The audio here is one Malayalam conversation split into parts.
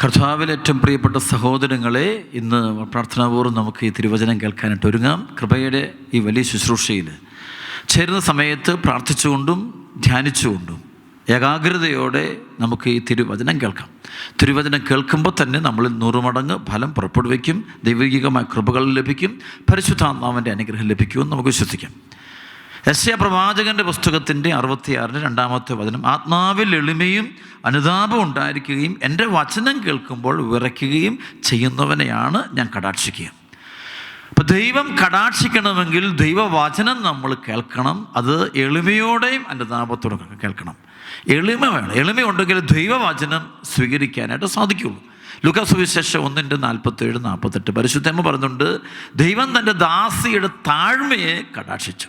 കർത്താവിൽ ഏറ്റവും പ്രിയപ്പെട്ട സഹോദരങ്ങളെ ഇന്ന് പ്രാർത്ഥനാപൂർവം നമുക്ക് ഈ തിരുവചനം കേൾക്കാനായിട്ട് ഒരുങ്ങാം. കൃപയുടെ ഈ വലിയ ശുശ്രൂഷയിൽ ചേരുന്ന സമയത്ത് പ്രാർത്ഥിച്ചുകൊണ്ടും ധ്യാനിച്ചുകൊണ്ടും ഏകാഗ്രതയോടെ നമുക്ക് ഈ തിരുവചനം കേൾക്കാം. തിരുവചനം കേൾക്കുമ്പോൾ തന്നെ നമ്മളിൽ നൂറുമടങ്ങ് ഫലം പുറപ്പെടുവിക്കും. ദൈവികമായ കൃപകൾ ലഭിക്കും. പരിശുദ്ധാത്മാവിന്റെ അനുഗ്രഹം ലഭിക്കുമെന്ന് നമുക്ക് വിശ്വസിക്കാം. യശ്യ പ്രവാചകന്റെ പുസ്തകത്തിന്റെ അറുപത്തിയാറിന് രണ്ടാമത്തെ വചനം ആത്മാവിൽ എളിമയും അനുതാപം ഉണ്ടായിരിക്കുകയും എന്റെ വചനം കേൾക്കുമ്പോൾ വിറയ്ക്കുകയും ചെയ്യുന്നവനെയാണ് ഞാൻ കടാക്ഷിക്കുക. അപ്പോൾ ദൈവം കടാക്ഷിക്കണമെങ്കിൽ ദൈവവചനം നമ്മൾ കേൾക്കണം അത് എളിമയോടെയും അനുതാപത്തോടെ കേൾക്കണം. എളിമ വേണം എളിമയുണ്ടെങ്കിൽ ദൈവവചനം സ്വീകരിക്കാനായിട്ട് സാധിക്കുള്ളൂ. ലുക്കസുവിശേഷം ഒന്നിന്റെ നാൽപ്പത്തേഴ് നാൽപ്പത്തെട്ട് പരിശുദ്ധമ്മ പറഞ്ഞുകൊണ്ട് ദൈവം തന്റെ ദാസിയുടെ താഴ്മയെ കടാക്ഷിച്ചു.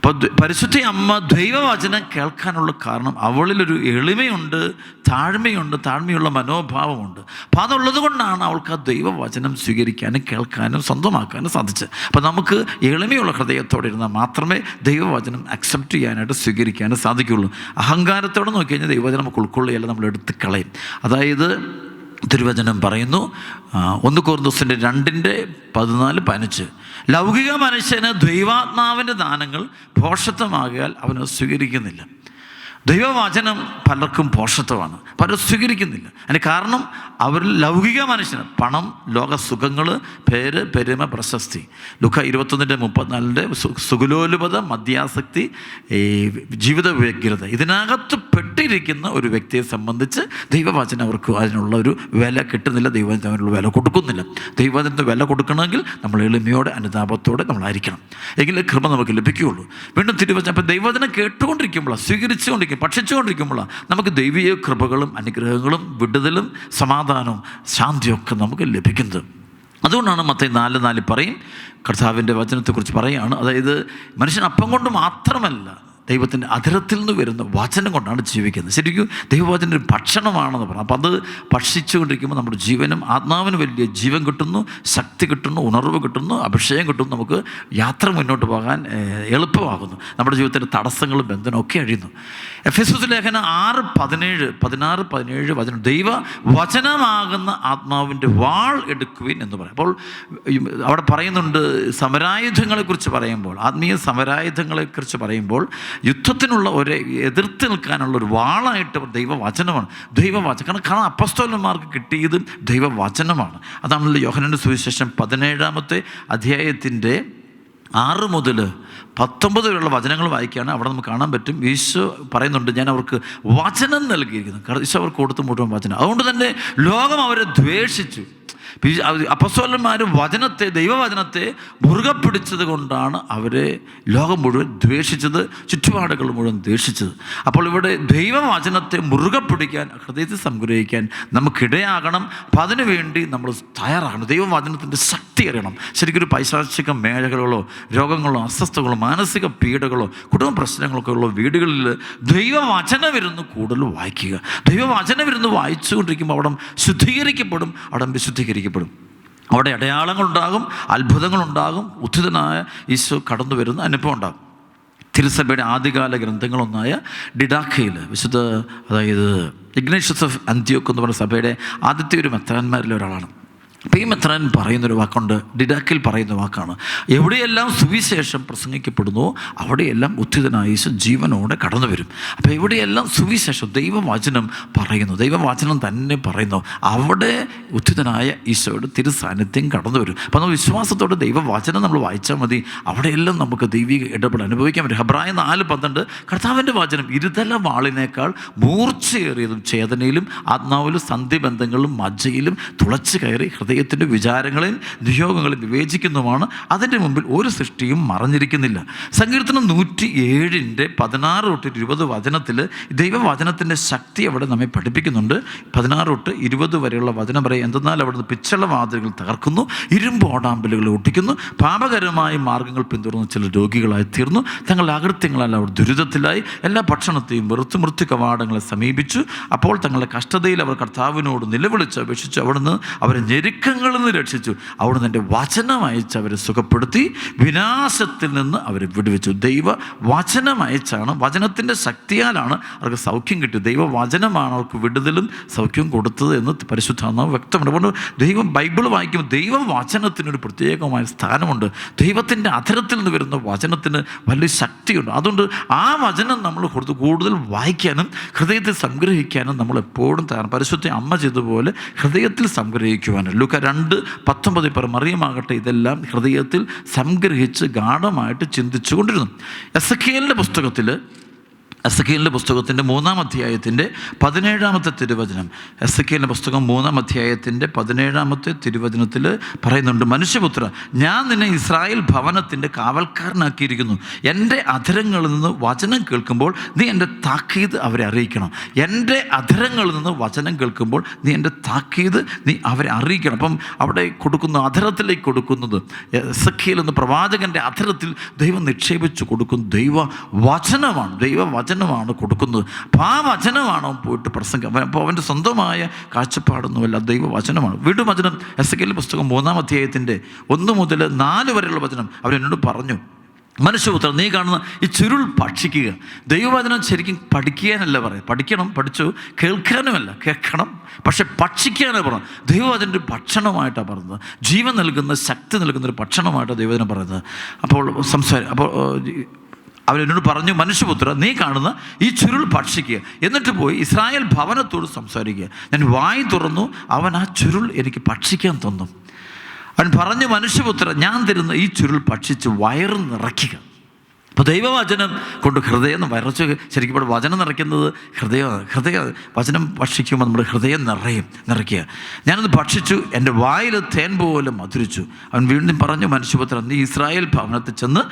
അപ്പോൾ പരിശുദ്ധ അമ്മ ദൈവവചനം കേൾക്കാനുള്ള കാരണം അവളിലൊരു എളിമയുണ്ട് താഴ്മയുണ്ട് താഴ്മയുള്ള മനോഭാവമുണ്ട്. അപ്പോൾ അതുള്ളത് കൊണ്ടാണ് അവൾക്ക് ആ ദൈവവചനം സ്വീകരിക്കാനും കേൾക്കാനും സ്വന്തമാക്കാനും സാധിച്ചത്. അപ്പോൾ നമുക്ക് എളിമയുള്ള ഹൃദയത്തോടെ ഇരുന്നാൽ മാത്രമേ ദൈവവചനം അക്സെപ്റ്റ് ചെയ്യാനായിട്ട് സ്വീകരിക്കാനും സാധിക്കുകയുള്ളൂ. അഹങ്കാരത്തോടെ നോക്കി കഴിഞ്ഞാൽ ദൈവവചനം നമുക്ക് ഉൾക്കൊള്ളുകയല്ല നമ്മൾ എടുത്ത് കളയും. അതായത് തിരുവചനം പറയുന്നു. ഒന്ന് കോർദോസിന്റെ രണ്ടിന്റെ പതിനാല് പതിനഞ്ച്. ലൗകിക മനുഷ്യന് ദൈവാത്മാവിന്റെ ദാനങ്ങൾ ഭോഷത്വമാകിയാൽ അവന് സ്വീകരിക്കുന്നില്ല. ദൈവവചനം പലർക്കും പോഷത്വമാണ്. പലരും സ്വീകരിക്കുന്നില്ല. അതിന് കാരണം അവരിൽ ലൗകിക മനുഷ്യന് പണം ലോക സുഖങ്ങൾ പേര് പെരുമ പ്രശസ്തി. ലുഖ ഇരുപത്തൊന്നിന്റെ മുപ്പത്തിനാലിന്റെ സുഖലോലുപത മദ്യാസക്തി ഈ ജീവിത വ്യഗ്രത. ഇതിനകത്ത് പെട്ടിരിക്കുന്ന ഒരു വ്യക്തിയെ സംബന്ധിച്ച് ദൈവവചനം അവർക്ക് അതിനുള്ള ഒരു വില കിട്ടുന്നില്ല. ദൈവവചനം അതിനുള്ള വില കൊടുക്കുന്നില്ല. ദൈവവചനത്തിന് വില കൊടുക്കണമെങ്കിൽ നമ്മൾ എളിമയോടെ അനുതാപത്തോടെ നമ്മളായിരിക്കണം. എങ്കിലേ കൃപ നമുക്ക് ലഭിക്കുകയുള്ളൂ. വീണ്ടും തിരുവചനം. അപ്പം ദൈവവചനം കേട്ടുകൊണ്ടിരിക്കുമ്പോൾ സ്വീകരിച്ചുകൊണ്ടിരിക്കും പഠിച്ചുകൊണ്ടിരിക്കുമ്പോഴാണ് നമുക്ക് ദൈവീയ കൃപകളും അനുഗ്രഹങ്ങളും വിടുതലും സമാധാനവും ശാന്തിയൊക്കെ നമുക്ക് ലഭിക്കുന്നത്. അതുകൊണ്ടാണ് മത്ത നാല് നാല് പറയും. കർത്താവിന്റെ വചനത്തെക്കുറിച്ച് പറയുകയാണ് അതായത് മനുഷ്യൻ അപ്പം കൊണ്ട് മാത്രമല്ല ദൈവത്തിന്റെ അധരത്തിൽ നിന്ന് വരുന്ന വചനം കൊണ്ടാണ് ജീവിക്കുന്നത്. ശരിക്കും ദൈവവചന ഒരു ഭക്ഷണമാണെന്ന് പറഞ്ഞു അപ്പോൾ അത് ഭക്ഷിച്ചുകൊണ്ടിരിക്കുമ്പോൾ നമ്മുടെ ജീവനും ആത്മാവിന് വലിയ ജീവൻ കിട്ടുന്നു ശക്തി കിട്ടുന്നു ഉണർവ് കിട്ടുന്നു അഭിഷേകം കിട്ടുന്നു നമുക്ക് യാത്ര മുന്നോട്ട് പോകാൻ എളുപ്പമാകുന്നു. നമ്മുടെ ജീവിതത്തിന്റെ തടസ്സങ്ങളും ബന്ധനവും ഒക്കെ അഴിയുന്നു. എഫ് എസ് ലേഖനം ആറ് പതിനേഴ് പതിനാറ് പതിനേഴ് വചനം. ദൈവ വചനമാകുന്ന ആത്മാവിന്റെ വാൾ എടുക്കുവിൻ എന്ന് പറയും. അപ്പോൾ അവിടെ പറയുന്നുണ്ട് സമരായുധങ്ങളെക്കുറിച്ച് പറയുമ്പോൾ ആത്മീയ സമരായുധങ്ങളെക്കുറിച്ച് പറയുമ്പോൾ യുദ്ധത്തിനുള്ള ഒരു എതിർത്ത് നിൽക്കാനുള്ള ഒരു വാളായിട്ട് ദൈവവചനമാണ്. ദൈവവചനം കാരണം കാരണം അപ്പസ്തോലന്മാർക്ക് കിട്ടിയത് ദൈവവചനമാണ്. അതാണല്ലോ യോഹനന്റെ സുവിശേഷം പതിനേഴാമത്തെ അധ്യായത്തിന്റെ ആറ് മുതൽ പത്തൊമ്പത് വരെയുള്ള വചനങ്ങൾ വായിക്കുകയാണ്. അവിടെ നമുക്ക് കാണാൻ പറ്റും. ഈശോ പറയുന്നുണ്ട് ഞാൻ അവർക്ക് വചനം നൽകിയിരിക്കുന്നു. ഈശോ അവർക്ക് കൊടുത്തു മുഴുവൻ വചനം. അതുകൊണ്ട് തന്നെ ലോകം അവരെ ദ്വേഷിച്ചു. അപ്പസ്വലന്മാർ വചനത്തെ ദൈവവചനത്തെ മുറുകെ പിടിച്ചത് കൊണ്ടാണ് അവരെ ലോകം മുഴുവൻ ദ്വേഷിച്ചത് ചുറ്റുപാടുകൾ മുഴുവൻ ദ്വേഷിച്ചത്. അപ്പോൾ ഇവിടെ ദൈവവചനത്തെ മുറുകെ പിടിക്കാൻ ഹൃദയത്തിൽ സംഗ്രഹിക്കാൻ നമുക്കിടയാകണം. അപ്പം അതിനു വേണ്ടി നമ്മൾ തയ്യാറാകണം. ദൈവവചനത്തിന്റെ ശക്തി അറിയണം. ശരിക്കും ഒരു പൈശാചിക മേഖലകളോ രോഗങ്ങളോ അസ്വസ്ഥകളോ മാനസിക പീഡകളോ കുടുംബ പ്രശ്നങ്ങളൊക്കെ ഉള്ള വീടുകളിൽ ദൈവവചനമിരുന്ന് കൂടുതൽ വായിക്കുക. ദൈവവചനമിരുന്ന് വായിച്ചുകൊണ്ടിരിക്കുമ്പോൾ അവിടെ ശുദ്ധീകരിക്കപ്പെടും അവിടെ വിശുദ്ധീകരിക്കപ്പെടും അവിടെ അടയാളങ്ങളുണ്ടാകും അത്ഭുതങ്ങളുണ്ടാകും ഉദ്ധിതനായ ഈശോ കടന്നു വരുന്ന അനുഭവം ഉണ്ടാകും. തിരുസഭയുടെ ആദ്യകാല ഗ്രന്ഥങ്ങളൊന്നായ ഡിഡാഖയിൽ വിശുദ്ധ അതായത് ഇഗ്നേഷ്യസ് ഓഫ് അന്ത്യോക്ക് എന്ന് പറഞ്ഞ സഭയുടെ ആദ്യത്തെ ഒരു മെത്രാന്മാരിൽ ഒരാളാണ്. അപ്പോൾ ഈ മെത്രാൻ പറയുന്നൊരു വാക്കുണ്ട് ഡിഡാക്കിൽ പറയുന്ന വാക്കാണ്. എവിടെയെല്ലാം സുവിശേഷം പ്രസംഗിക്കപ്പെടുന്നു അവിടെയെല്ലാം ഉദ്ധിതനായ ജീവനോടെ കടന്നു വരും അപ്പോൾ എവിടെയെല്ലാം സുവിശേഷം ദൈവവചനം പറയുന്നു ദൈവവചനം തന്നെ പറയുന്നു അവിടെ ഉദ്ധിതനായ ഈശോയുടെ തിരുസാന്നിധ്യം കടന്നു വരും അപ്പോൾ നമ്മൾ വിശ്വാസത്തോടെ ദൈവവചനം നമ്മൾ വായിച്ചാൽ മതി. അവിടെയെല്ലാം നമുക്ക് ദൈവിക ഇടപെടൽ അനുഭവിക്കാൻ പറ്റും. ഹബ്രായ നാല് പന്ത്രണ്ട് കർത്താവിന്റെ വചനം ഇരുതല വാളിനേക്കാൾ മൂർച്ചയേറിയതും ചേതനയിലും ആത്മാവിലും സന്ധിബന്ധങ്ങളിലും മജ്ജയിലും തുളച്ചു കയറി ഹൃദയത്തിന്റെ വിചാരങ്ങളെയും നിയോഗങ്ങളെയും വിവേചിക്കുന്നതുമാണ്. അതിന്റെ മുമ്പിൽ ഒരു സൃഷ്ടിയും മറഞ്ഞിരിക്കുന്നില്ല. സങ്കീർത്തനം നൂറ്റി ഏഴിന്റെ പതിനാറ് തൊട്ട് ഇരുപത് വചനത്തിൽ ദൈവവചനത്തിന്റെ ശക്തി അവിടെ നമ്മെ പഠിപ്പിക്കുന്നുണ്ട്. പതിനാറ് തൊട്ട് ഇരുപത് വരെയുള്ള വചനം പറയും എന്തെന്നാൽ അവിടുന്ന് പിച്ചള വാതിലുകൾ തകർക്കുന്നു ഇരുമ്പ് ഓടാമ്പലുകൾ ഒട്ടിക്കുന്നു പാപകരമായ മാർഗങ്ങൾ പിന്തുടർന്ന് ചില രോഗികളായി തീർന്നു തങ്ങളുടെ അകൃത്യങ്ങളല്ല അവർ ദുരിതത്തിലായി എല്ലാ ഭക്ഷണത്തെയും വെറുത്ത് മൃത്യു കവാടങ്ങളെ സമീപിച്ചു അപ്പോൾ തങ്ങളുടെ കഷ്ടതയിൽ അവർ കർത്താവിനോട് നിലവിളിച്ച് അപേക്ഷിച്ച് അവിടുന്ന് അവരെ ഞെരുക്കി ഞെരുക്കങ്ങളിൽ നിന്ന് രക്ഷിച്ചു. അവിടുന്ന് എന്റെ വചനം അയച്ച് അവരെ സുഖപ്പെടുത്തി വിനാശത്തിൽ നിന്ന് അവരെ വിടുവിച്ചു. ദൈവ വചനം അയച്ചാണ് വചനത്തിന്റെ ശക്തിയാലാണ് അവർക്ക് സൗഖ്യം കിട്ടിയത്. ദൈവ വചനമാണ് അവർക്ക് വിടുതലും സൗഖ്യവും കൊടുത്തത് എന്ന് പരിശുദ്ധാത്മാവ് വ്യക്തമുണ്ട്. അതുകൊണ്ട് ദൈവം ബൈബിൾ വായിക്കുമ്പോൾ ദൈവ വചനത്തിനൊരു പ്രത്യേകമായ സ്ഥാനമുണ്ട്. ദൈവത്തിന്റെ അധരത്തിൽ നിന്ന് വരുന്ന വചനത്തിന് വലിയ ശക്തിയുണ്ട്. അതുകൊണ്ട് ആ വചനം നമ്മൾ കൊടുത്ത് കൂടുതൽ വായിക്കാനും ഹൃദയത്തിൽ സംഗ്രഹിക്കാനും നമ്മൾ എപ്പോഴും പരിശുദ്ധ അമ്മ ചെയ്തതുപോലെ ഹൃദയത്തിൽ സംഗ്രഹിക്കുവാനും. ലുക്ക രണ്ട് പത്തൊമ്പത് പറ മറിയമാകട്ടെ ഇതെല്ലാം ഹൃദയത്തിൽ സംഗ്രഹിച്ച് ഗാഠമായിട്ട് ചിന്തിച്ചു കൊണ്ടിരുന്നു എസ് എ പുസ്തകത്തിൽ എസ് എ പുസ്തകത്തിന്റെ മൂന്നാം അധ്യായത്തിന്റെ പതിനേഴാമത്തെ തിരുവചനം. എസ് എ പുസ്തകം മൂന്നാം അധ്യായത്തിന്റെ പതിനേഴാമത്തെ തിരുവചനത്തിൽ പറയുന്നുണ്ട് മനുഷ്യപുത്ര ഞാൻ നിന്നെ ഇസ്രായേൽ ഭവനത്തിന്റെ കാവൽക്കാരനാക്കിയിരിക്കുന്നു. എന്റെ അധരങ്ങളിൽ നിന്ന് വചനം കേൾക്കുമ്പോൾ നീ എന്റെ താക്കീത് അവരെ അറിയിക്കണം. എന്റെ അധരങ്ങളിൽ നിന്ന് വചനം കേൾക്കുമ്പോൾ നീ എന്റെ താക്കീത് നീ അവരെ അറിയിക്കണം. അപ്പം അവിടെ കൊടുക്കുന്ന അധരത്തിലേക്ക് കൊടുക്കുന്നത്. എസ് എന്ന പ്രവാചകന്റെ അധരത്തിൽ ദൈവം നിക്ഷേപിച്ച് കൊടുക്കുന്ന. ദൈവ വചനമാണ് ദൈവ വചനമാണ് കൊടുക്കുന്നത്. അപ്പോൾ ആ വചനമാണ് അവൻ പോയിട്ട് പ്രസംഗം. അപ്പോൾ അവന്റെ സ്വന്തമായ കാഴ്ചപ്പാടൊന്നുമല്ല ദൈവവചനമാണ്. വീണ്ടും വചനം എസ് കെ പുസ്തകം മൂന്നാം അധ്യായത്തിന്റെ ഒന്ന് മുതൽ നാല് വരെയുള്ള വചനം അവരെന്നോട് പറഞ്ഞു. മനുഷ്യപുത്രൻ നീ കാണുന്ന ഈ ചുരുൾ ഭക്ഷിക്കുക. ദൈവവചനം ശരിക്കും പഠിക്കാനല്ല പറയാം പഠിക്കണം പഠിച്ചു കേൾക്കാനുമല്ല കേൾക്കണം പക്ഷെ ഭക്ഷിക്കാനാണ് പറഞ്ഞു ദൈവവചന ഒരു ഭക്ഷണമായിട്ടാണ് പറയുന്നത് ജീവൻ നൽകുന്ന ശക്തി നൽകുന്ന ഒരു ഭക്ഷണമായിട്ടാണ് ദൈവവചനം പറയുന്നത്. അപ്പോൾ സംസാരം അപ്പോൾ അവരെന്നോട് പറഞ്ഞു മനുഷ്യപുത്ര നീ കാണുന്ന ഈ ചുരുൾ ഭക്ഷിക്കുക എന്നിട്ട് പോയി ഇസ്രായേൽ ഭവനത്തോട് സംസാരിക്കുക. ഞാൻ വായി തുറന്നു അവൻ ആ ചുരുൾ എനിക്ക് ഭക്ഷിക്കാൻ തന്നു. അവൻ പറഞ്ഞു മനുഷ്യപുത്ര ഞാൻ തരുന്ന ഈ ചുരുൾ ഭക്ഷിച്ച് വയറ് നിറയ്ക്കുക. അപ്പോൾ ദൈവവചനം കൊണ്ട് ഹൃദയം വരച്ച് ശരിക്കും ഇവിടെ വചനം നിറയ്ക്കുന്നത് ഹൃദയമാണ് ഹൃദയ വചനം ഭക്ഷിക്കുമ്പോൾ നമ്മുടെ ഹൃദയം നിറയും നിറയ്ക്കുക. ഞാനത് ഭക്ഷിച്ചു എന്റെ വായിൽ തേൻ പോലെ മധുരിച്ചു. അവൻ വീണ്ടും പറഞ്ഞു മനുഷ്യപുത്രൻ നീ ഇസ്രായേൽ ഭവനത്തിൽ ചെന്ന്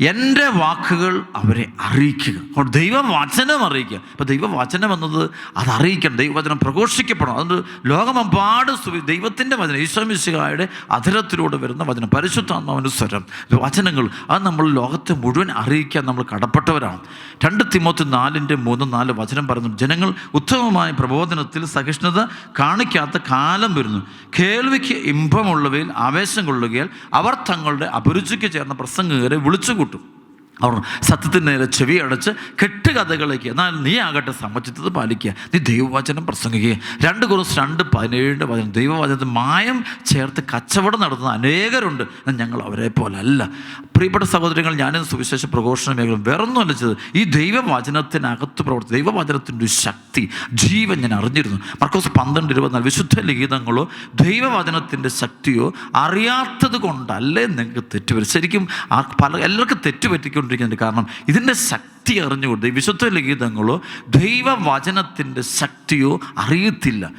എന്റെ വാക്കുകൾ അവരെ അറിയിക്കുക. അപ്പോൾ ദൈവവചനം അറിയിക്കുക. അപ്പോൾ ദൈവവചനം എന്നത് അത് അറിയിക്കണം. ദൈവവചനം പ്രഘോഷിക്കപ്പെടണം. അതുകൊണ്ട് ലോകമെമ്പാട് ദൈവത്തിന്റെ വചനം ഈശ്വമിശികായുടെ അധരത്തിലൂടെ വരുന്ന വചനം പരിശുദ്ധാത്മാവിന്റെ സ്വരം വചനങ്ങൾ അത് നമ്മൾ ലോകത്തെ മുഴുവൻ അറിയിക്കാൻ നമ്മൾ കടപ്പെട്ടവരാണ്. രണ്ട് തിമ്മത്തി നാലിന്റെ മൂന്ന് നാല് വചനം പറയുന്നു. ജനങ്ങൾ ഉത്തമമായ പ്രബോധനത്തിൽ സഹിഷ്ണുത കാണിക്കാത്ത കാലം വരുന്നു. കേൾവിക്ക് ഇമ്പമുള്ളവയിൽ ആവേശം കൊള്ളുകയാൽ അവർ തങ്ങളുടെ അഭിരുചിക്ക് ചേർന്ന പ്രസംഗകരെ വിളിച്ചു കൂട്ടും. അവർ സത്യത്തിന് നേരെ ചെവി അടച്ച് കെട്ടുകഥകളേക്ക് എന്നാൽ നീ ആകട്ടെ സമ്മതിച്ചത് പാലിക്കുക നീ ദൈവവചനം പ്രസംഗിക്കുക. രണ്ട് കുറച്ച് രണ്ട് പതിനേഴിന്റെ വചനം ദൈവവചനത്തിൽ മായം ചേർത്ത് കച്ചവടം നടത്തുന്ന അനേകരുണ്ട് ഞങ്ങൾ അവരെ പോലെ അല്ല പ്രിയപ്പെട്ട സഹോദരങ്ങൾ ഞാനും സുവിശേഷ പ്രഘോഷണ മേഖല വേറൊന്നുമല്ല ചെയ്തത്. ഈ ദൈവവചനത്തിനകത്ത് പ്രവർത്തി ദൈവവചനത്തിന്റെ ഒരു ശക്തി ജീവൻ ഞാൻ അറിഞ്ഞിരുന്നു. മർക്കോസ് പന്ത്രണ്ട് ഇരുപത്തിനാല് വിശുദ്ധ ലിഖിതങ്ങളോ ദൈവവചനത്തിന്റെ ശക്തിയോ അറിയാത്തത് കൊണ്ടല്ലേ നിങ്ങൾക്ക് തെറ്റുപറ്റും ശരിക്കും പല എല്ലാവർക്കും തെറ്റുപറ്റിക്കൊണ്ടിരിക്കുന്നുണ്ട് കാരണം ഇതിന്റെ ശക്തി അറിഞ്ഞുകൊണ്ട് വിശുദ്ധ ലിഖിതങ്ങളോ ദൈവവചനത്തിന്റെ ശക്തിയോ അറിയത്തില്ല.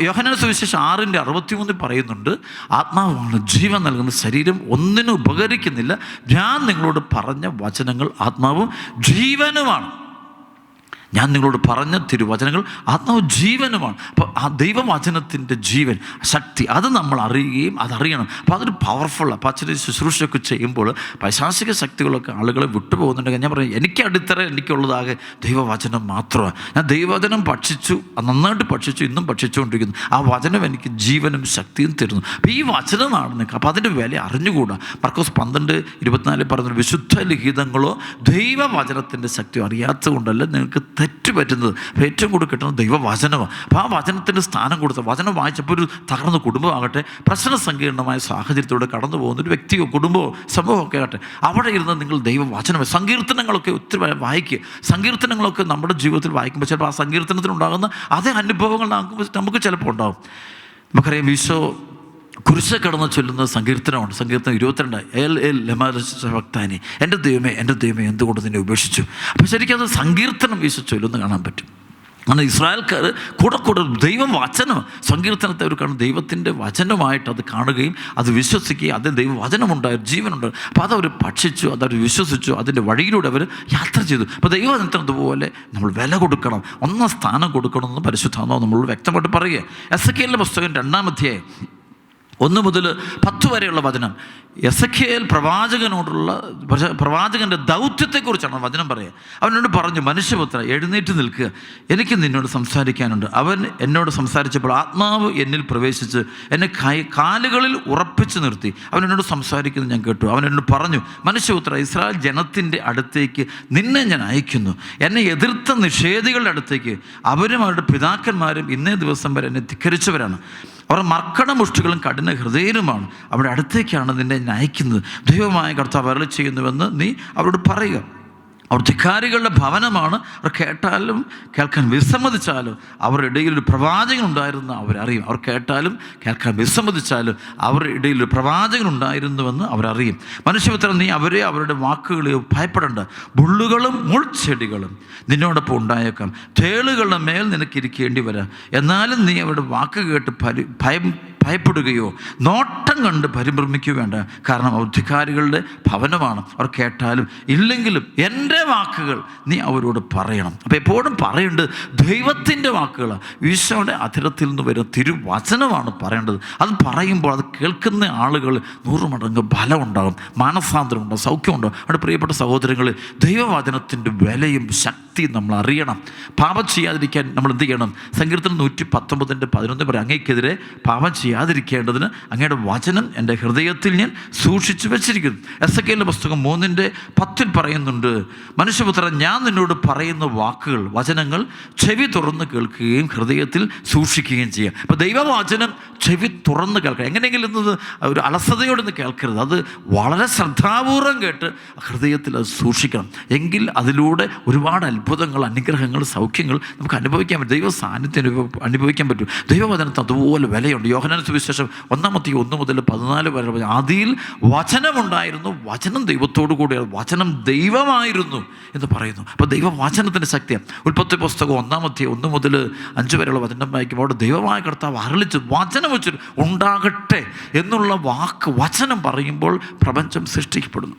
യോഹന സുവിശേഷം ആറിന്റെ അറുപത്തിമൂന്നിൽ പറയുന്നുണ്ട് ആത്മാവാണ് ജീവൻ നൽകുന്ന ശരീരം ഒന്നിനും ഉപകരിക്കുന്നില്ല. ഞാൻ നിങ്ങളോട് പറഞ്ഞ വചനങ്ങൾ ആത്മാവും ജീവനുമാണ്. ഞാൻ നിങ്ങളോട് പറഞ്ഞ തിരുവചനങ്ങൾ ആത്മാവ് ജീവനുമാണ്. അപ്പോൾ ആ ദൈവവചനത്തിന്റെ ജീവൻ ശക്തി അത് നമ്മൾ അറിയുകയും അതറിയണം അപ്പോൾ അതൊരു പവർഫുള്ള അപ്പോൾ അച്ഛന്റെ ശുശ്രൂഷയൊക്കെ ചെയ്യുമ്പോൾ പൈശാസിക ശക്തികളൊക്കെ ആളുകളെ വിട്ടുപോകുന്നുണ്ടെങ്കിൽ ഞാൻ പറയും എനിക്ക് അടിത്തറ എനിക്കുള്ളതാകെ ദൈവവചനം മാത്രമാണ്. ഞാൻ ദൈവവചനം ഭക്ഷിച്ചു നന്നായിട്ട് ഭക്ഷിച്ചു ഇന്നും ഭക്ഷിച്ചുകൊണ്ടിരിക്കുന്നു. ആ വചനം എനിക്ക് ജീവനും ശക്തിയും തരുന്നു. അപ്പോൾ ഈ വചനമാണ് നിങ്ങൾക്ക്. അപ്പോൾ അതിന്റെ വില അറിഞ്ഞുകൂടാ. മർക്കോസ് പന്ത്രണ്ട് ഇരുപത്തിനാലിൽ പറഞ്ഞ വിശുദ്ധ ലിഖിതങ്ങളോ ദൈവവചനത്തിന്റെ ശക്തിയോ അറിയാത്തത് കൊണ്ടല്ല നിങ്ങൾക്ക് തെറ്റ് പറ്റുന്നത് അപ്പോൾ ഏറ്റവും കൂടുതൽ കിട്ടുന്നത് ദൈവവചനമാണ് അപ്പോൾ ആ വചനത്തിന്റെ സ്ഥാനം കൊടുത്ത വചനം വായിച്ചപ്പോൾ ഒരു തകർന്ന കുടുംബമാകട്ടെ പ്രശ്ന സങ്കീർണമായ സാഹചര്യത്തിലൂടെ കടന്നു പോകുന്ന ഒരു വ്യക്തിയോ കുടുംബമോ സമൂഹമൊക്കെ ആകട്ടെ അവിടെ ഇരുന്ന് നിങ്ങൾ ദൈവവചനം സങ്കീർത്തനങ്ങളൊക്കെ ഒത്തിരി വായിക്കുക. സങ്കീർത്തനങ്ങളൊക്കെ നമ്മുടെ ജീവിതത്തിൽ വായിക്കുമ്പോൾ ചിലപ്പോൾ ആ സങ്കീർത്തനത്തിലുണ്ടാകുന്ന അതേ അനുഭവങ്ങൾ നമുക്ക് നമുക്ക് ചിലപ്പോൾ ഉണ്ടാകും നമുക്കറിയാം ഈശോ കുരിശ കടന്ന് ചൊല്ലുന്ന സങ്കീർത്തനമുണ്ട്. സങ്കീർത്തനം ഇരുപത്തിരണ്ട്. എൽ എൽ ഭക്താനി. എന്റെ ദൈവമേ എന്റെ ദൈവമേ എന്തുകൊണ്ട് നിന്നെ ഉപേക്ഷിച്ചു? അപ്പോൾ ശരിക്കും അത് സങ്കീർത്തനം വീശ ചൊല്ലുന്ന കാണാൻ പറ്റും. അങ്ങനെ ഇസ്രായേൽക്കാർ കൂടെ കൂടെ ദൈവം വചനം സങ്കീർത്തനത്തെ അവർ കാണും. ദൈവത്തിന്റെ വചനമായിട്ട് അത് കാണുകയും അത് വിശ്വസിക്കുകയും അതിൽ ദൈവ വചനമുണ്ടായ ജീവനുണ്ടായി അപ്പോൾ അതവർ ഭക്ഷിച്ചു അതവർ വിശ്വസിച്ചു അതിന്റെ വഴിയിലൂടെ അവർ യാത്ര ചെയ്തു. അപ്പോൾ ദൈവവചനത്തിന് അതുപോലെ നമ്മൾ വില കൊടുക്കണം. ഒന്നാം സ്ഥാനം കൊടുക്കണമെന്ന് പരിശുദ്ധാന്നോ നമ്മൾ വ്യക്തമായിട്ട് പറയുക എസ് കെ എല്ലിന്റെ പുസ്തകം രണ്ടാമധ്യായം ഒന്ന് മുതൽ പത്ത് വരെയുള്ള വചനം. എസ് പ്രവാചകനോടുള്ള പ്രവാചകന്റെ ദൗത്യത്തെക്കുറിച്ചാണ് വചനം പറയുക. അവനോട് പറഞ്ഞു മനുഷ്യപുത്ര എഴുന്നേറ്റ് നിൽക്കുക. എനിക്ക് നിന്നോട് സംസാരിക്കാനുണ്ട്. അവൻ എന്നോട് സംസാരിച്ചപ്പോൾ ആത്മാവ് എന്നിൽ പ്രവേശിച്ച് എന്നെ കാലുകളിൽ ഉറപ്പിച്ചു നിർത്തി. അവൻ എന്നോട് സംസാരിക്കുന്നത് ഞാൻ കേട്ടു. അവൻ എന്നോട് പറഞ്ഞു മനുഷ്യപുത്ര ഇസ്രായേൽ ജനത്തിന്റെ അടുത്തേക്ക് നിന്നെ ഞാൻ അയക്കുന്നു. എന്നെ എതിർത്ത നിഷേധികളുടെ അടുത്തേക്ക്. അവരും അവരുടെ പിതാക്കന്മാരും ഇന്നേ ദിവസം വരെ എന്നെ ധിക്കരിച്ചവരാണ്. അവർ മർക്കടമുഷ്ടികളും കഠിന ഹൃദയനുമാണ്. അവിടെ അടുത്തേക്കാണ് നിന്നെ നയിക്കുന്നത്. ദൈവമായ കർത്താവ് അരളി ചെയ്യുന്നുവെന്ന് നീ അവരോട് പറയുക. അവർ ധിക്കാരികളുടെ ഭവനമാണ്. അവർ കേട്ടാലും കേൾക്കാൻ വിസമ്മതിച്ചാലും അവരുടെ ഇടയിൽ ഒരു പ്രവാചകൻ ഉണ്ടായിരുന്നു അവരറിയും. അവർ കേട്ടാലും കേൾക്കാൻ വിസമ്മതിച്ചാലും അവരുടെ ഇടയിൽ ഒരു പ്രവാചകൻ ഉണ്ടായിരുന്നുവെന്ന് അവരറിയും. മനുഷ്യപുത്രൻ നീ അവരെ അവരുടെ വാക്കുകളെയോ ഭയപ്പെടേണ്ട. ബുള്ളുകളും മുൾച്ചെടികളും നിന്നോടൊപ്പം ഉണ്ടായേക്കാം. തേളുകളുടെ മേൽ നിനക്കിരിക്കേണ്ടി വരാം. എന്നാലും നീ അവരുടെ വാക്ക് കേട്ട് പരി ഭയം ഭയപ്പെടുകയോ നോട്ടം കണ്ട് പരിഭ്രമിക്കുകയോ വേണ്ട. കാരണം ഔദ്ധികാരികളുടെ ഭവനമാണ്. അവർ കേട്ടാലും ഇല്ലെങ്കിലും എന്റെ വാക്കുകൾ നീ അവരോട് പറയണം. അപ്പോൾ എപ്പോഴും പറയേണ്ടത് ദൈവത്തിന്റെ വാക്കുകൾ ഈശോയുടെ അധിരത്തിൽ നിന്ന് വരുന്ന തിരുവചനമാണ് പറയേണ്ടത്. അത് പറയുമ്പോൾ അത് കേൾക്കുന്ന ആളുകൾ നൂറ് മടങ്ങ് ബലമുണ്ടാകും. മാനസാന്തരം ഉണ്ടാകും സൗഖ്യമുണ്ടാകും. അവിടെ പ്രിയപ്പെട്ട സഹോദരങ്ങൾ ദൈവവചനത്തിന്റെ വിലയും ശക്തിയും നമ്മൾ അറിയണം. പാപം ചെയ്യാതിരിക്കാൻ നമ്മൾ എന്ത് ചെയ്യണം? സങ്കീർത്തനം നൂറ്റി പത്തൊമ്പതിന്റെ പതിനൊന്ന് പറയും അങ്ങേക്കെതിരെ പാപം ചെയ്യാതിരിക്കേണ്ടതിന് അങ്ങയുടെ വചനം എന്റെ ഹൃദയത്തിൽ ഞാൻ സൂക്ഷിച്ചു വെച്ചിരിക്കുന്നു. എസ് എ കെയിലെ പുസ്തകം മൂന്നിന്റെ പത്തിൽ പറയുന്നുണ്ട് മനുഷ്യപുത്രൻ ഞാൻ നിന്നോട് പറയുന്ന വാക്കുകൾ വചനങ്ങൾ ചെവി തുറന്ന് കേൾക്കുകയും ഹൃദയത്തിൽ സൂക്ഷിക്കുകയും ചെയ്യാം. അപ്പോൾ ദൈവവചനം ചെവി തുറന്ന് കേൾക്കുക എങ്ങനെയെങ്കിലും ഇന്നത് ഒരു അലസതയോടൊന്ന് കേൾക്കരുത്. അത് വളരെ ശ്രദ്ധാപൂർവം കേട്ട് ഹൃദയത്തിൽ അത് സൂക്ഷിക്കണം. എങ്കിൽ അതിലൂടെ ഒരുപാട് അത്ഭുതങ്ങൾ അനുഗ്രഹങ്ങൾ സൗഖ്യങ്ങൾ നമുക്ക് അനുഭവിക്കാൻ പറ്റും. ദൈവ സാന്നിധ്യം അനുഭവിക്കാൻ പറ്റും. ദൈവവചനത്തിന് അതുപോലെ വിലയുണ്ട്. യോഹന സുവിശേഷം ഒന്നാമത്തെ ഒന്ന് മുതൽ പതിനാല് വരെ ആദിയിൽ വചനമുണ്ടായിരുന്നു വചനം ദൈവത്തോടു കൂടിയാണ് വചനം ദൈവമായിരുന്നു എന്ന് പറയുന്നു. അപ്പോൾ ദൈവവചനത്തിന്റെ ശക്തിയാണ് ഉൽപ്പത്തി പുസ്തകം ഒന്നാമത്തെ ഒന്ന് മുതൽ അഞ്ച് വരെയുള്ള വചനം വായിക്കുമ്പോൾ ദൈവമായ കർത്താവ് അരളിച്ച് വചനം വെച്ചിട്ട് ഉണ്ടാകട്ടെ എന്നുള്ള വാക്ക് വചനം പറയുമ്പോൾ പ്രപഞ്ചം സൃഷ്ടിക്കപ്പെടുന്നു.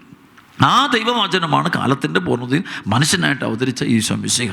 ആ ദൈവവചനമാണ് കാലത്തിന്റെ പൂർണതയിൽ മനുഷ്യനായിട്ട് അവതരിച്ച ഈശോ മിശിഹ.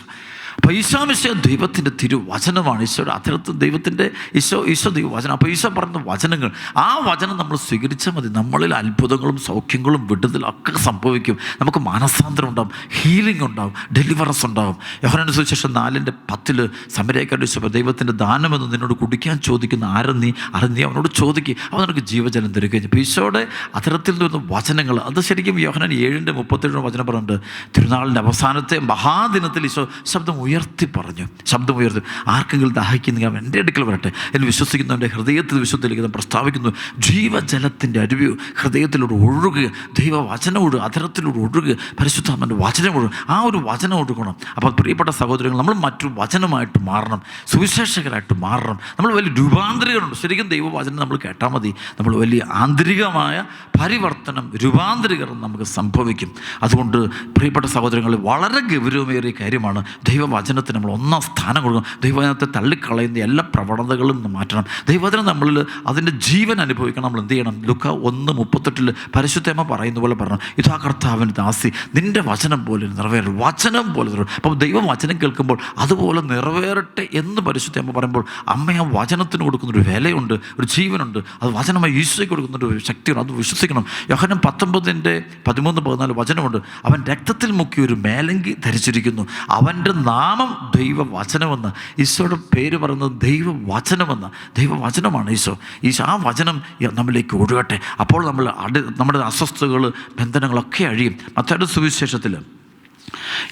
അപ്പോൾ ഈശോ മിശോ ദൈവത്തിന്റെ തിരുവചനമാണ് ഈശോയുടെ അത്തരത്തിൽ ദൈവത്തിന്റെ ഈശോ ഈശോ ദൈവവചനം. അപ്പോൾ ഈശോ പറഞ്ഞ വചനങ്ങൾ ആ വചനം നമ്മൾ സ്വീകരിച്ചാൽ മതി. നമ്മളിൽ അത്ഭുതങ്ങളും സൗഖ്യങ്ങളും വിടുതലും ഒക്കെ സംഭവിക്കും. നമുക്ക് മാനസാന്തരം ഉണ്ടാവും ഹീലിംഗ് ഉണ്ടാവും ഡെലിവറൻസ് ഉണ്ടാവും. യോഹനാന്റെ സുവിശേഷം നാലിന്റെ പത്തിൽ സമരേക്കാട് ഈശോ ദൈവത്തിന്റെ ദാനമെന്ന് നിന്നോട് കുടിക്കാൻ ചോദിക്കുന്ന ആരും നീ ആരും അവനോട് ചോദിക്കുക അവൻ നിനക്ക് ജീവജലം തരികയും അപ്പോൾ ഈശോയുടെ അത്തരത്തിൽ നിന്ന് വചനങ്ങൾ അത് ശരിക്കും യോഹനാൻ ഏഴിന്റെ മുപ്പത്തേഴിന് വചനം പറഞ്ഞിട്ടുണ്ട് തിരുനാളിന്റെ അവസാനത്തെ മഹാദിനത്തിൽ ഈശോ ശബ്ദം ഉയർത്തി പറഞ്ഞു. ശബ്ദം ഉയർത്തി. ആർക്കെങ്കിലും ദാഹിക്കുന്നെങ്കിൽ അവൻ എന്റെ അടുക്കൽ വരട്ടെ എന്ന് വിശ്വസിക്കുന്നവന്റെ ഹൃദയത്തിൽ വിശുദ്ധലിഖിതം പ്രസ്താവിക്കുന്നു. ജീവജലത്തിന്റെ അരുവി ഹൃദയത്തിലൂടെ ഒഴുകുക. ദൈവവചനം ഒഴുകുക അധരത്തിലൂടെ ഒഴുകുക. പരിശുദ്ധാമന്റെ വചനം ഒഴുകുക ആ ഒരു വചനം ഒഴുകണം. അപ്പോൾ പ്രിയപ്പെട്ട സഹോദരങ്ങൾ നമ്മൾ മറ്റു വചനമായിട്ട് മാറണം. സുവിശേഷകരായിട്ട് മാറണം. നമ്മൾ വലിയ രൂപാന്തരികളുണ്ട് ശരിക്കും ദൈവവചനം നമ്മൾ കേട്ടാൽ മതി. നമ്മൾ വലിയ ആന്തരികമായ പരിവർത്തനം രൂപാന്തരീകരണം നമുക്ക് സംഭവിക്കും. അതുകൊണ്ട് പ്രിയപ്പെട്ട സഹോദരങ്ങൾ വളരെ ഗൗരവമേറിയ കാര്യമാണ് ദൈവവചനത്തിന് നമ്മൾ ഒന്നാം സ്ഥാനം കൊടുക്കണം. ദൈവവചനത്തെ തള്ളിക്കളയുന്ന എല്ലാ പ്രവണതകളും മാറ്റണം. ദൈവവചനം നമ്മളിൽ അതിന്റെ ജീവൻ അനുഭവിക്കണം. നമ്മൾ എന്ത് ചെയ്യണം? ലുക്ക ഒന്ന് മുപ്പത്തെട്ടിൽ പരിശുദ്ധമ്മ പറയുന്ന പോലെ പറഞ്ഞു. ഇതാ കർത്താവിന് ദാസി. നിന്റെ വചനം പോലെ നിറവേറും. വചനം പോലെ നിറവേറും. അപ്പം ദൈവവചനം കേൾക്കുമ്പോൾ അതുപോലെ നിറവേറട്ടെ എന്ന് പരിശുദ്ധമ്മ പറയുമ്പോൾ അമ്മ ആ വചനത്തിന് കൊടുക്കുന്നൊരു വിലയുണ്ട് ഒരു ജീവനുണ്ട്. അത് വചനമായി ഈശോയ്ക്ക് കൊടുക്കുന്നൊരു ശക്തിയുണ്ട്. അത് വിശ്വസിക്കണം. യോഹനം പത്തൊമ്പതിന്റെ പതിമൂന്ന് പതിനാല് വചനമുണ്ട്. അവൻ രക്തത്തിൽ മുക്കി ഒരു മേലങ്കി ധരിച്ചിരിക്കുന്നു. അവന്റെ നാമം ദൈവവചനമെന്ന്. ഈശോയുടെ പേര് പറയുന്നത് ദൈവവചനമെന്ന്. ദൈവവചനമാണ് ഈശോ. ഈശോ ആ വചനം നമ്മളിലേക്ക് ഒഴുകട്ടെ. അപ്പോൾ നമ്മൾ അടി നമ്മുടെ അസ്വസ്ഥതകൾ ബന്ധനങ്ങളൊക്കെ അഴിയും. മറ്റൊരു സുവിശേഷത്തിൽ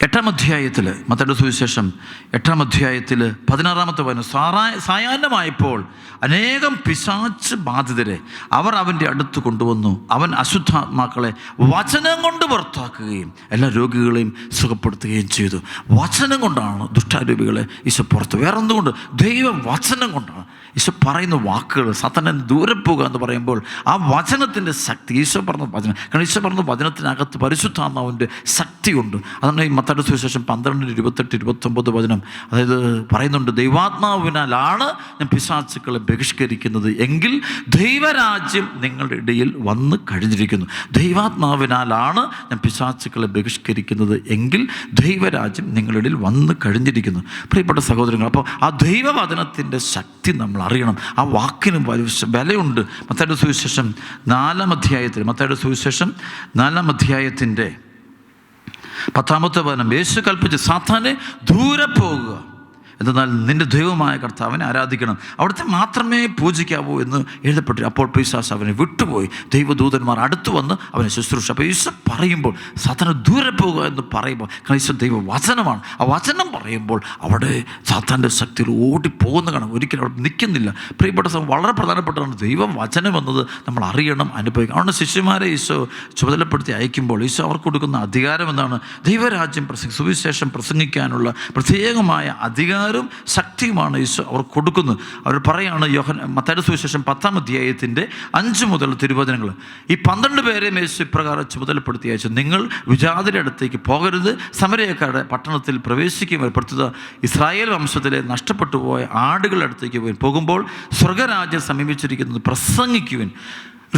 എട്ടാം അധ്യായത്തിൽ മത്തയുടെ സുവിശേഷം എട്ടാം അധ്യായത്തിൽ പതിനാറാമത്തെ വചനം സാറായ സായാഹ്നമായപ്പോൾ അനേകം പിശാച്ച് ബാധിതരെ അവർ അവന്റെ അടുത്ത് കൊണ്ടുവന്നു. അവൻ അശുദ്ധാത്മാക്കളെ വചനം കൊണ്ട് പുറത്താക്കുകയും എല്ലാ രോഗികളെയും സുഖപ്പെടുത്തുകയും ചെയ്തു. വചനം കൊണ്ടാണ് ദുഷ്ടാരൂപികളെ ഈശോ പുറത്ത് വേറെ എന്തുകൊണ്ട് ദൈവം വചനം കൊണ്ടാണ് ഈശോ പറയുന്ന വാക്കുകൾ സത്തനെ ദൂരെ പോകുക എന്ന് പറയുമ്പോൾ ആ വചനത്തിന്റെ ശക്തി ഈശോ പറഞ്ഞ വചനം കാരണം ഈശോ പറഞ്ഞ വചനത്തിനകത്ത് പരിശുദ്ധാത്മാവിന്റെ ശക്തിയുണ്ട്. അതാണ് ഈ മത്താട് സുവിശേഷം പന്ത്രണ്ടിന് ഇരുപത്തെട്ട് ഇരുപത്തൊമ്പത് വചനം. അതായത് പറയുന്നുണ്ട് ദൈവാത്മാവിനാലാണ് ഞാൻ പിശാച്ചുക്കളെ ബഹിഷ്കരിക്കുന്നത്. എങ്കിൽ ദൈവരാജ്യം നിങ്ങളുടെ ഇടയിൽ വന്ന് കഴിഞ്ഞിരിക്കുന്നു. ദൈവാത്മാവിനാലാണ് ഞാൻ പിശാച്ചുക്കളെ ബഹിഷ്കരിക്കുന്നത്. എങ്കിൽ ദൈവരാജ്യം നിങ്ങളുടെ ഇടയിൽ വന്ന് കഴിഞ്ഞിരിക്കുന്നു. പ്രിയപ്പെട്ട സഹോദരങ്ങൾ അപ്പോൾ ആ ദൈവവചനത്തിന്റെ ശക്തി നമ്മൾ അറിയണം ആ വാക്കിന് വലിയ വിലയുണ്ട്. മത്തയുടെ സുവിശേഷം നാലാം അധ്യായത്തിൽ മത്തയുടെ സുവിശേഷം നാലാം അധ്യായത്തിന്റെ പത്താമത്തെ വചനം. യേശു കൽപ്പിച്ച് സാത്താനെ ദൂരെ പോകുക. എന്തെന്നാൽ നിന്റെ ദൈവമായ കർത്താവിനെ ആരാധിക്കണം. അവിടുത്തെ മാത്രമേ പൂജിക്കാവൂ എന്ന് എഴുതപ്പെട്ടു. അപ്പോൾ പൈസാസ് അവനെ വിട്ടുപോയി. ദൈവദൂതന്മാർ അടുത്തു വന്ന് അവനെ ശുശ്രൂഷ. അപ്പോൾ പറയുമ്പോൾ സാത്താനെ ദൂരെ പോകുക എന്ന് പറയുമ്പോൾ കാരണം ഈശോ ദൈവ വചനമാണ് ആ വചനം പറയുമ്പോൾ അവിടെ സാത്താന്റെ ശക്തിയിൽ ഓടിപ്പോകുന്ന കാണാം. ഒരിക്കലും അവിടെ നിൽക്കുന്നില്ല. പ്രിയപ്പെട്ട വളരെ പ്രധാനപ്പെട്ടതാണ്. ദൈവം വചനം എന്നത് നമ്മൾ അറിയണം അനുഭവിക്കണം. അതുകൊണ്ട് ശിഷ്യന്മാരെ ഈശോ ചുമതലപ്പെടുത്തി അയക്കുമ്പോൾ ഈശോ അവർക്ക് കൊടുക്കുന്ന അധികാരം എന്താണ്? ദൈവരാജ്യം പ്രസംഗ സുവിശേഷം പ്രസംഗിക്കാനുള്ള പ്രത്യേകമായ അധികാരവും ശക്തിയുമാണ് ഈശോ അവർ കൊടുക്കുന്നത്. അവർ പറയാണ് യോഹൻ മത്തായുടെ സുവിശേഷം പത്താം അധ്യായത്തിന്റെ അഞ്ച് മുതൽ തിരുവചനങ്ങൾ. ഈ പന്ത്രണ്ട് പേരെ യേശു ഇപ്രകാരം ചുമതലപ്പെടുത്തി അയച്ചു. നിങ്ങൾ വിജാതിരുടെ അടുത്തേക്ക് പോകരുത്. സമരയക്കാരുടെ പട്ടണത്തിൽ പ്രവേശിക്കുകയും ഏർപ്പെടുത്തുക. ഇസ്രായേൽ വംശത്തിലെ നഷ്ടപ്പെട്ടു പോയ ആടുകളുടെ അടുത്തേക്ക് പോയി. പോകുമ്പോൾ സ്വർഗരാജ്യം സമീപിച്ചിരിക്കുന്നത് പ്രസംഗിക്കുവാൻ.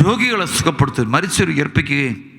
രോഗികളെ സുഖപ്പെടുത്തുവാൻ. മരിച്ചൊരു ഉയർപ്പിക്കുകയും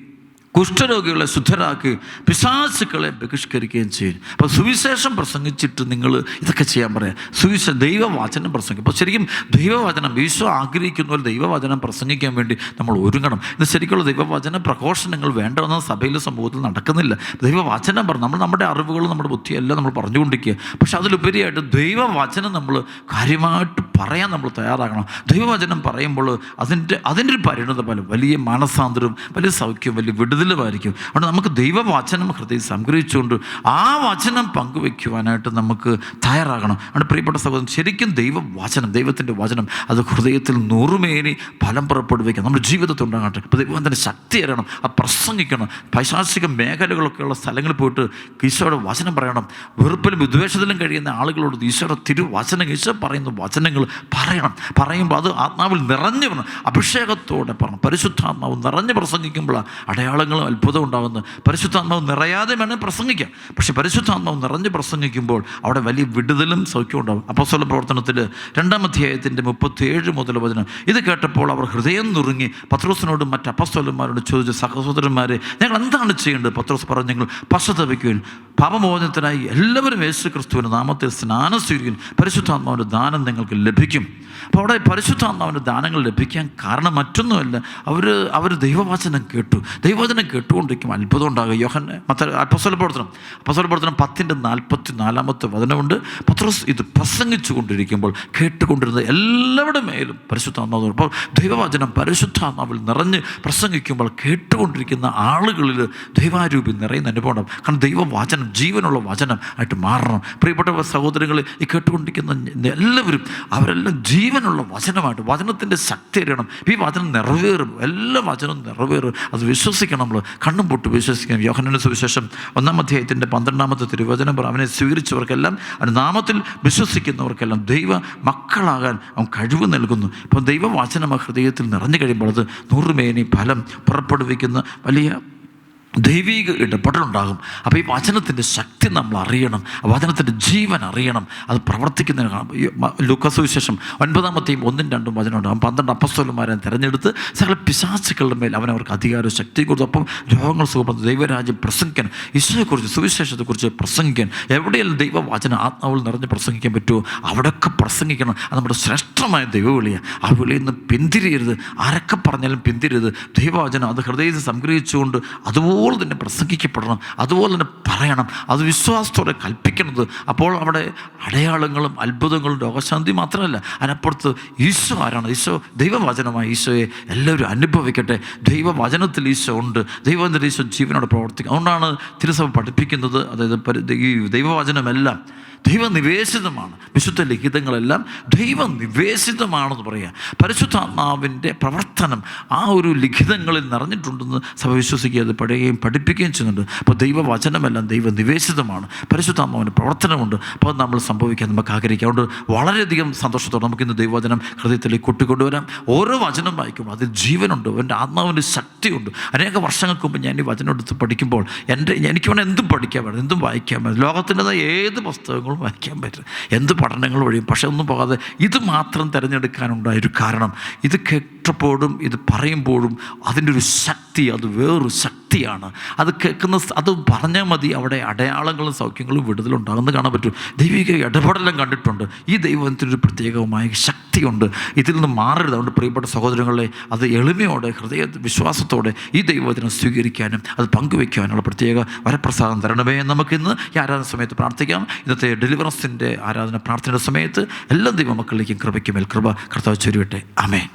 കുഷ്ഠരോഗികളെ ശുദ്ധരാക്കി പിശാസുക്കളെ ബഹിഷ്കരിക്കുകയും ചെയ്യും. അപ്പോൾ സുവിശേഷം പ്രസംഗിച്ചിട്ട് നിങ്ങൾ ഇതൊക്കെ ചെയ്യാൻ പറയാം. സുവിശേഷം ദൈവവചനം പ്രസംഗിക്കും. അപ്പോൾ ശരിക്കും ദൈവവചനം ഈശോ ആഗ്രഹിക്കുന്ന പോലെ ദൈവവചനം പ്രസംഗിക്കാൻ വേണ്ടി നമ്മൾ ഒരുങ്ങണം. ഇന്ന് ശരിക്കുള്ള ദൈവവചന പ്രഘോഷണങ്ങൾ വേണ്ടതെന്ന സഭയിൽ സമൂഹത്തിൽ നടക്കുന്നില്ല. ദൈവവചനം പറഞ്ഞു നമ്മൾ നമ്മുടെ അറിവുകൾ നമ്മുടെ ബുദ്ധിയെല്ലാം നമ്മൾ പറഞ്ഞുകൊണ്ടിരിക്കുക. പക്ഷെ അതിലുപരിയായിട്ട് ദൈവവചനം നമ്മൾ കാര്യമായിട്ട് പറയാൻ നമ്മൾ തയ്യാറാകണം. ദൈവവചനം പറയുമ്പോൾ അതിന്റെ അതിന്റെ ഒരു പരിണത ഫലം വലിയ മാനസാന്തരവും വലിയ സൗഖ്യവും വലിയ വിടുതലുമായിരിക്കും അതുകൊണ്ട് നമുക്ക് ദൈവവചനം ഹൃദയം സംഗ്രഹിച്ചുകൊണ്ട് ആ വചനം പങ്കുവെക്കുവാനായിട്ട് നമുക്ക് തയ്യാറാകണം. അതുകൊണ്ട് പ്രിയപ്പെട്ട സഹോദരൻ ശരിക്കും ദൈവവചനം ദൈവത്തിന്റെ വചനം അത് ഹൃദയത്തിൽ നൂറുമേനി ഫലം പുറപ്പെടുവിക്കണം. നമ്മുടെ ജീവിതത്തിൽ ഉണ്ടാകട്ടെ. ഇപ്പോൾ ദൈവത്തിന്റെ ശക്തി അറിയണം അത് പ്രസംഗിക്കണം. പൈശാസിക മേഖലകളൊക്കെയുള്ള സ്ഥലങ്ങളിൽ പോയിട്ട് ഈശോയുടെ വചനം പറയണം. വെറുപ്പിലും വിദ്വേഷത്തിലും കഴിയുന്ന ആളുകളോട് ഈശോയുടെ തിരുവചനം ഈശോ പറയുന്ന വചനങ്ങൾ പറയണം. പറയുമ്പോൾ അത് ആത്മാവിൽ നിറഞ്ഞു വരണം. അഭിഷേകത്തോടെ പറഞ്ഞു പരിശുദ്ധാത്മാവ് നിറഞ്ഞ് പ്രസംഗിക്കുമ്പോഴാണ് അടയാളങ്ങളും അത്ഭുതം ഉണ്ടാകുന്നത് പരിശുദ്ധാത്മാവ് നിറയാതെ വേണേൽ പ്രസംഗിക്കാം. പക്ഷേ പരിശുദ്ധാത്മാവ് നിറഞ്ഞ് പ്രസംഗിക്കുമ്പോൾ അവിടെ വലിയ വിടുതലും സൗഖ്യവും ഉണ്ടാകും. അപ്പോസ്തല പ്രവർത്തനത്തിൽ രണ്ടാം അധ്യായത്തിന്റെ മുപ്പത്തിയേഴ് മുതൽ വചനം ഇത് കേട്ടപ്പോൾ അവർ ഹൃദയം നുറുങ്ങി പത്രോസിനോടും മറ്റ് അപ്പസ്വലന്മാരോട് ചോദിച്ചു സഹോദരന്മാരെ ഞങ്ങൾ എന്താണ് ചെയ്യേണ്ടത്? പത്രോസ് പറഞ്ഞു ഞങ്ങൾ പശ്ചാത്തപിക്കുവാൻ. പാപമോചനത്തിനായി എല്ലാവരും യേശു ക്രിസ്തുവിന്റെ നാമത്തിൽ സ്നാനം സ്വീകരിക്കും പരിശുദ്ധാത്മാവിന്റെ ദാനം നിങ്ങൾക്ക് ലഭിക്കും. അപ്പോൾ അവിടെ പരിശുദ്ധാത്മാവിന്റെ ദാനങ്ങൾ ലഭിക്കാൻ കാരണം മറ്റൊന്നുമല്ല. അവർ അവർ ദൈവവചനം കേട്ടു. ദൈവവചനം കേട്ടുകൊണ്ടിരിക്കും. അത്ഭുതം ഉണ്ടാകുക യോഹന് മത്ത അപ്പസ്വല പ്രവർത്തനം. അപ്പസ്വല പ്രവർത്തനം പത്തിന്റെ നാൽപ്പത്തി നാലാമത്തെ വചനമുണ്ട്. പത്രോസ് ഇത് പ്രസംഗിച്ചു കൊണ്ടിരിക്കുമ്പോൾ കേട്ടുകൊണ്ടിരുന്ന എല്ലാവരുടെ മേലും പരിശുദ്ധാത്മാവ് അപ്പോൾ ദൈവവചനം പരിശുദ്ധാത്മാവിൽ നിറഞ്ഞ് പ്രസംഗിക്കുമ്പോൾ കേട്ടുകൊണ്ടിരിക്കുന്ന ആളുകളിൽ ദൈവാരൂപി നിറയുന്ന അനുഭവം ഉണ്ടാകും കാരണം ദൈവവചനം ജീവനുള്ള വചനം ആയിട്ട് മാറണം. പ്രിയപ്പെട്ട സഹോദരങ്ങൾ ഈ കേട്ടുകൊണ്ടിരിക്കുന്ന എല്ലാവരും അവരെല്ലാം ജീവനുള്ള വചനമായിട്ട് വചനത്തിന്റെ ശക്തി അറിയണം. ഈ വചനം നിറവേറും എല്ലാ വചനവും നിറവേറും. അത് വിശ്വസിക്കണം. നമ്മൾ കണ്ണും പൊട്ട് വിശ്വസിക്കണം യോഹനന്റെ സുവിശേഷം ഒന്നാം അധ്യായത്തിന്റെ പന്ത്രണ്ടാമത്തെ തിരുവചനം അവനെ സ്വീകരിച്ചവർക്കെല്ലാം അവന്റെ നാമത്തിൽ വിശ്വസിക്കുന്നവർക്കെല്ലാം ദൈവ മക്കളാകാൻ അവൻ കഴിവ് നൽകുന്നു. ഇപ്പം ദൈവവാചനം ആ ഹൃദയത്തിൽ നിറഞ്ഞു കഴിയുമ്പോൾ അത് നൂറുമേനി ഫലം പുറപ്പെടുവിക്കുന്ന വലിയ ദൈവിക ഇടപെടലുണ്ടാകും. അപ്പോൾ ഈ വചനത്തിന്റെ ശക്തി നമ്മൾ അറിയണം. വചനത്തിന്റെ ജീവൻ അറിയണം. അത് പ്രവർത്തിക്കുന്നതിന് ലൂക്കാസ് വിശേഷം ഒൻപതാമത്തെയും ഒന്നും രണ്ടും വചനം ഉണ്ടാകും പന്ത്രണ്ട് അപ്പസ്തോലന്മാരെ തിരഞ്ഞെടുത്ത് സകല പിശാചുക്കളുടെ മേൽ അവൻ അവർക്ക് അധികാരവും ശക്തി കൊടുത്തു. അപ്പം രോഗങ്ങൾ സുഖപ്പെടുന്നു ദൈവരാജ്യം പ്രസംഗിക്കാൻ ഈശോയെക്കുറിച്ച് സുവിശേഷത്തെക്കുറിച്ച് പ്രസംഗിക്കാൻ എവിടെയെല്ലാം ദൈവവചനം ആത്മാവിൽ നിറഞ്ഞ് പ്രസംഗിക്കാൻ പറ്റുമോ? അവിടെയൊക്കെ പ്രസംഗിക്കണം. അത് നമ്മുടെ ശ്രേഷ്ഠമായ ദൈവവിളിയാണ് ആ വിളിയിൽ നിന്ന് പിന്തിരിയരുത്. ആരൊക്കെ പറഞ്ഞാലും പിന്തിരരുത് ദൈവവചനം അത് ഹൃദയത്തിൽ സംഗ്രഹിച്ചുകൊണ്ട് അതുപോലെ തന്നെ പ്രസംഗിക്കപ്പെടണം. അതുപോലെ തന്നെ പറയണം. അത് വിശ്വാസത്തോടെ കൽപ്പിക്കുന്നത്. അപ്പോൾ അവിടെ അടയാളങ്ങളും അത്ഭുതങ്ങളും രോഗശാന്തി മാത്രമല്ല അതിനപ്പുറത്ത് ഈശോ ആരാണ്? ഈശോ ദൈവവചനമായ ഈശോയെ എല്ലാവരും അനുഭവിക്കട്ടെ. ദൈവവചനത്തിൽ ഈശോ ഉണ്ട്. ദൈവത്തിന്റെ ഈശോ ജീവനോടെ പ്രവർത്തിക്കും. അതുകൊണ്ടാണ് തിരുസഭ പഠിപ്പിക്കുന്നത്. അതായത് ഈ ദൈവവചനമെല്ലാം ദൈവനിവേശിതമാണ്. വിശുദ്ധ ലിഖിതങ്ങളെല്ലാം ദൈവനിവേശിതമാണെന്ന് പറയാം. പരിശുദ്ധാത്മാവിന്റെ പ്രവർത്തനം ആ ഒരു ലിഖിതങ്ങളിൽ നിറഞ്ഞിട്ടുണ്ടെന്ന് സഭ വിശ്വസിക്കുക അത് പഠിക്കുകയും പഠിപ്പിക്കുകയും ചെയ്യുന്നുണ്ട്. അപ്പോൾ ദൈവവചനമെല്ലാം ദൈവനിവേശിതമാണ്. പരിശുദ്ധാത്മാവിന്റെ പ്രവർത്തനമുണ്ട്. അപ്പോൾ നമ്മൾ സംഭവിക്കാൻ നമുക്ക് ആഗ്രഹിക്കാം. അതുകൊണ്ട് വളരെയധികം സന്തോഷത്തോടെ നമുക്ക് നമുക്കിന്ന് ദൈവവചനം ഹൃദയത്തിലേക്ക് കൊട്ടിക്കൊണ്ടുവരാം. ഓരോ വചനം വായിക്കുമ്പോൾ അതിൽ ജീവനുണ്ട്. എന്റെ ആത്മാവിന്റെ ശക്തിയുണ്ട്. അനേക വർഷങ്ങൾക്ക് മുമ്പ് ഞാൻ ഈ വചനം എടുത്ത് പഠിക്കുമ്പോൾ എന്റെ എനിക്ക് വേണം എന്തും പഠിക്കാൻ പറ്റും. എന്തും വായിക്കാൻ പറ്റും. ലോകത്തിന്റെതായ ഏത് പുസ്തകങ്ങളും വായിക്കാൻ പറ്റും എന്ത് പഠനങ്ങൾ വഴിയും പക്ഷെ ഒന്നും പോകാതെ ഇത് മാത്രം തിരഞ്ഞെടുക്കാനുണ്ടായ ഒരു കാരണം. ഇത് കേട്ടപ്പോഴും ഇത് പറയുമ്പോഴും അതിന്റെ ഒരു ശക്തി അത് വേറൊരു ശക്തിയാണ്. അത് കേൾക്കുന്ന അത് പറഞ്ഞാൽ മതി അവിടെ അടയാളങ്ങളും സൗഖ്യങ്ങളും വിടുതലുണ്ടാകുന്ന കാണാൻ പറ്റും. ദൈവിക ഇടപെടലും കണ്ടിട്ടുണ്ട്. ഈ ദൈവത്തിനൊരു പ്രത്യേകമായ ശക്തിയുണ്ട്. ഇതിൽ നിന്ന് മാറരുത്. അതുകൊണ്ട് പ്രിയപ്പെട്ട സഹോദരങ്ങളെ അത് എളിമയോടെ ഹൃദയ വിശ്വാസത്തോടെ ഈ ദൈവത്തിനെ സ്വീകരിക്കാനും അത് പങ്കുവയ്ക്കാനുള്ള പ്രത്യേക വരപ്രസാദം തരണമേ നമുക്കിന്ന് ഈ ആരാധന സമയത്ത് പ്രാർത്ഥിക്കാം. ഇന്നത്തെ ഡെലിവറൻസിന്റെ ആരാധന പ്രാർത്ഥനയുടെ സമയത്ത് എല്ലാ ദൈവമക്കളിലേക്കും കൃപയ്ക്കുമേൽ കൃപ കർത്താവ് ചൊരുവട്ടെ അമേ